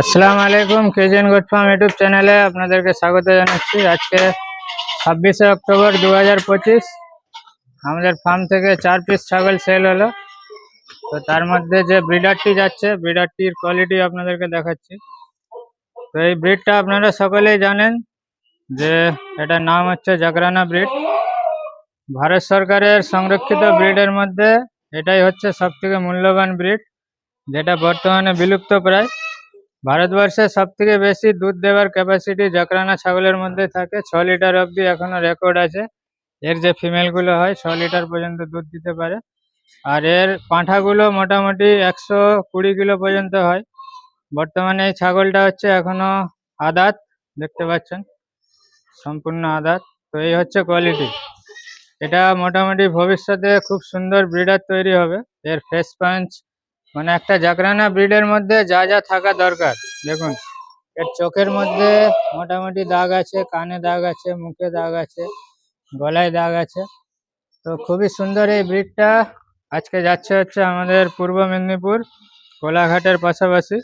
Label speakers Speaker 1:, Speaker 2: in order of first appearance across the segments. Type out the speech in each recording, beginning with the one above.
Speaker 1: আসসালামু আলাইকুম KGN goat farm YouTube চ্যানেলে আপনাদেরকে স্বাগত জানাচ্ছি। আজকে ছাব্বিশে অক্টোবর দু আমাদের ফার্ম থেকে চার পিস ছাগল সেল হলো। তো তার মধ্যে যে ব্রিডারটি যাচ্ছে ব্রিডারটির কোয়ালিটি আপনাদেরকে দেখাচ্ছি। তো এই ব্রিডটা আপনারা সকলেই জানেন যে এটার নাম হচ্ছে জাগরানা ব্রিড ভারত সরকারের সংরক্ষিত ব্রিডের মধ্যে এটাই হচ্ছে সব থেকে মূল্যবান ব্রিড যেটা বর্তমানে বিলুপ্ত প্রায়। ভারতবর্ষে সব থেকে বেশি দুধ দেওয়ার ক্যাপাসিটি জাকরানা ছাগলের মধ্যে থাকে। ছ লিটার অবধি এখনও রেকর্ড আছে। এর যে ফিমেলগুলো হয়, ছ লিটার পর্যন্ত দুধ দিতে পারে। আর এর পাঁঠাগুলো মোটামুটি একশো কুড়ি কিলো পর্যন্ত হয়। বর্তমানে এই ছাগলটা হচ্ছে এখনও আদাত, দেখতে পাচ্ছেন? সম্পূর্ণ আদাত। তো এই হচ্ছে কোয়ালিটি এটা মোটামুটি ভবিষ্যতে খুব সুন্দর ব্রিডার তৈরি হবে। এর ফেস পাঞ্চ মানে একটা জাকরানা ব্রিডের মধ্যে যা যা থাকা দরকার। দেখুন, এর চোখের মধ্যে মোটামুটি দাগ আছে, কানে দাগ আছে, মুখে দাগ আছে, গলায় দাগ আছে। তো খুবই সুন্দর এই ব্রিডটা। আজকে যাচ্ছে হচ্ছে আমাদের পূর্ব মেদিনীপুর, কোলাঘাটের পাশাপাশি।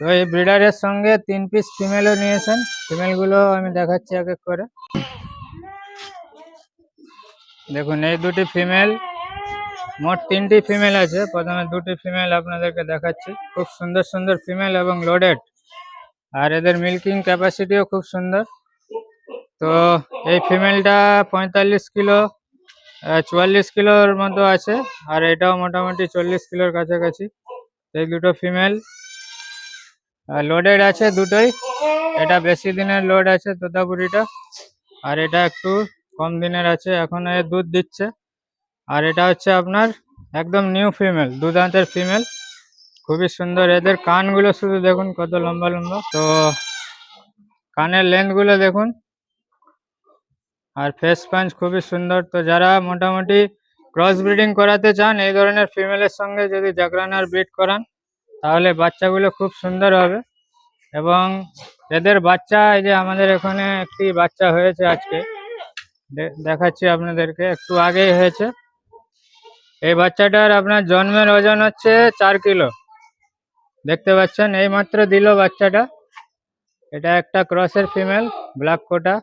Speaker 1: তো এই ব্রিডারের সঙ্গে তিন পিস ফিমেলও নিয়েছেন। ফিমেলগুলো আমি দেখাচ্ছি এক এক করে। দেখুন, এই দুটি ফিমেল মোট তিনটি ফিমেল আছে। প্রথমে দুটি ফিমেল আপনাদেরকে দেখাচ্ছি। খুব সুন্দর সুন্দর ফিমেল এবং লোডেড আর এদের মিল্কিং ক্যাপাসিটিও খুব সুন্দর। তো এই ফিমেলটা পঁয়তাল্লিশ কিলো চুয়াল্লিশ কিলোর মতো আছে। আর এটাও মোটামুটি চল্লিশ কিলোর কাছাকাছি। এই দুটো ফিমেল লোডেড আছে দুটোই। এটা বেশি দিনের লোড আছে তোতাপুরিটা। আর এটা একটু কম দিনের আছে। এখন এ দুধ দিচ্ছে। আর এটা হচ্ছে আপনার একদম নিউ ফিমেল দু দাঁতের ফিমেল খুবই সুন্দর, এদের কানগুলো শুধু দেখুন কত লম্বা লম্বা। তো কানের লেন্থগুলো দেখুন। আর ফেস পাঞ্চ খুবই সুন্দর। তো যারা মোটামুটি ক্রস ব্রিডিং করাতে চান, এই ধরনের ফিমেলের সঙ্গে যদি জাগরানার ব্রিড করান, তাহলে বাচ্চাগুলো খুব সুন্দর হবে। এবং এদের বাচ্চা, এই যে আমাদের এখানে একটি বাচ্চা হয়েছে আজকে দেখাচ্ছি আপনাদেরকে, একটু আগেই হয়েছে। এই বাচ্চাটার আপনার জন্মের ওজন হচ্ছে চার কিলো। দেখতে পাচ্ছেন, এই মাত্র দিল বাচ্চাটা। এটা একটা ক্রসের ফিমেল, ব্ল্যাক কোটা।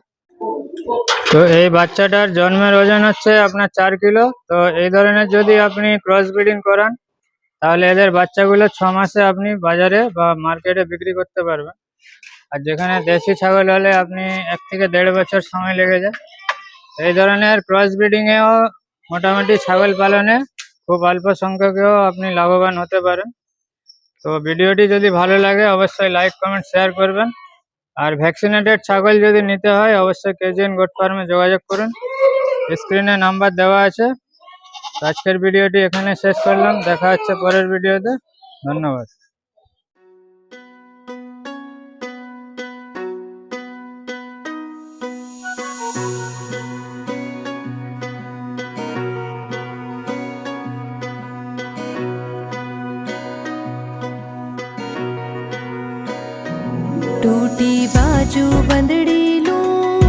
Speaker 1: তো এই বাচ্চাটার জন্মের ওজন হচ্ছে আপনার চার কিলো। তো এই ধরনের যদি আপনি ক্রস ব্রিডিং করান, তাহলে এদের বাচ্চাগুলো ছ মাসে আপনি বাজারে বা মার্কেটে বিক্রি করতে পারবেন। আর যেখানে দেশি ছাগল হলে আপনি এক থেকে দেড় বছর সময় লেগে যায়। এই ধরনের ক্রস ব্রিডিং এও মোটামুটি ছাগল পালনে খুব অল্প সংখ্যকেও আপনি লাভবান হতে পারেন। তো ভিডিওটি যদি ভালো লাগে, অবশ্যই লাইক, কমেন্ট, শেয়ার করবেন। আর ভ্যাকসিনেটেড ছাগল যদি নিতে হয়, অবশ্যই কেজিএন গোট ফার্মে যোগাযোগ করুন। স্ক্রিনে নাম্বার দেওয়া আছে। আজকের ভিডিওটি এখানে শেষ করলাম। দেখা হচ্ছে পরের ভিডিওতে। ধন্যবাদ।
Speaker 2: टूटी बाजू बंदड़ी लूं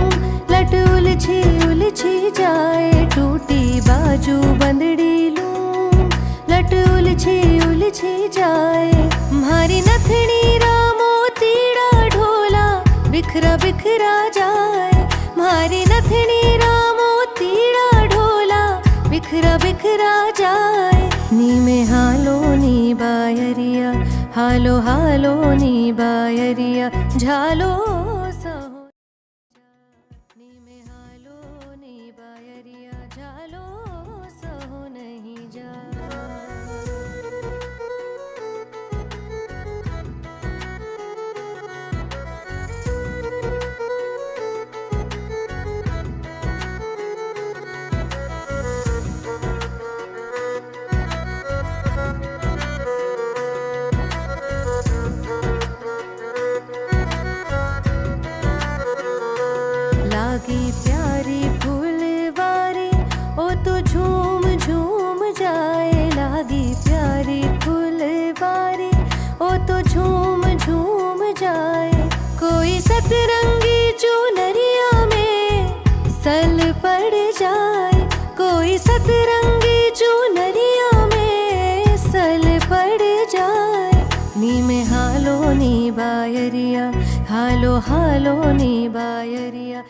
Speaker 2: लट उलझी उलझी जाए। टूटी बाजू बंदड़ी लूं उलझी उलझी जाए। मारी नथनी रामो तीड़ा ढोला बिखरा बिखरा जाए हालो हालो नी बायरिया झालो सतरंगी जो नरिया में सल पड़ जाए। कोई सतरंगी जो नरिया में सल पड़ जाए। नी में हालो नी बायरिया, हालो हालो नी बायरिया।